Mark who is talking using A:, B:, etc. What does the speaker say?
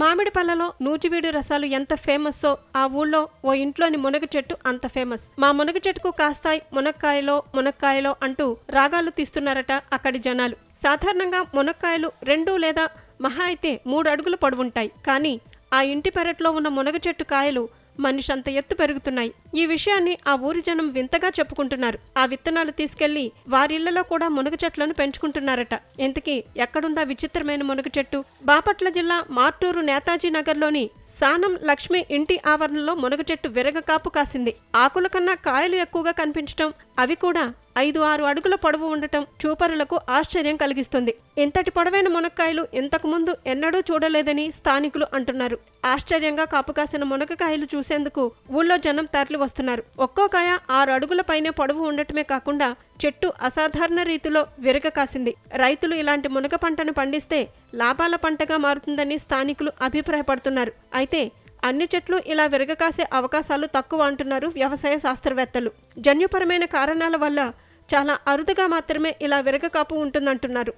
A: మామిడి పళ్ళలో నూజివీడు రసాలు ఎంత ఫేమస్సో ఆ ఊళ్ళో ఓ ఇంట్లోని మునగ చెట్టు అంత ఫేమస్. మా మునగ చెట్టుకు కాస్తాయి మునక్కాయలో మునక్కాయలో అంటూ రాగాలు తీస్తున్నారట అక్కడి జనాలు. సాధారణంగా మునక్కాయలు రెండు లేదా మహా అయితే మూడు అడుగులు పొడవుంటాయి. కానీ ఆ ఇంటి పెరట్లో ఉన్న మునగ చెట్టు కాయలు మనిషి అంత ఎత్తు పెరుగుతున్నాయి. ఈ విషయాన్ని ఆ ఊరి జనం వింతగా చెప్పుకుంటున్నారు. ఆ విత్తనాలు తీసుకెళ్ళి వారిళ్ళలో కూడా మునగ చెట్లను పెంచుకుంటున్నారట. ఇంతకీ ఎక్కడుందా విచిత్రమైన మునగ చెట్టు? బాపట్ల జిల్లా మార్టూరు నేతాజీ నగర్లోని సానం లక్ష్మి ఇంటి ఆవరణలో మునగ చెట్టు విరగ కాపు కాసింది. ఆకుల కన్నా కాయలు ఎక్కువగా కనిపించటం అవి కూడా ఐదు ఆరు అడుగుల పొడవు ఉండటం చూపరులకు ఆశ్చర్యం కలిగిస్తుంది. ఇంతటి పొడవైన మునక్కాయలు ఇంతకుముందు ఎన్నడూ చూడలేదని స్థానికులు అంటున్నారు. ఆశ్చర్యంగా కాపు కాసిన మునగకాయలు చూసేందుకు ఊళ్ళో జనం తరలి వస్తున్నారు. ఒక్కో కాయ ఆరు అడుగుల పైనే పొడవు ఉండటమే కాకుండా చెట్టు అసాధారణ రీతిలో విరగ కాసింది. రైతులు ఇలాంటి మునగ పంటను పండిస్తే లాభాల పంటగా మారుతుందని స్థానికులు అభిప్రాయపడుతున్నారు. అయితే అన్ని చెట్లు ఇలా విరగకాసే అవకాశాలు తక్కువ అంటున్నారు వ్యవసాయ శాస్త్రవేత్తలు. జన్యుపరమైన కారణాల వల్ల చాలా అరుదుగా మాత్రమే ఇలా విరగకాపు ఉంటుందంటున్నారు.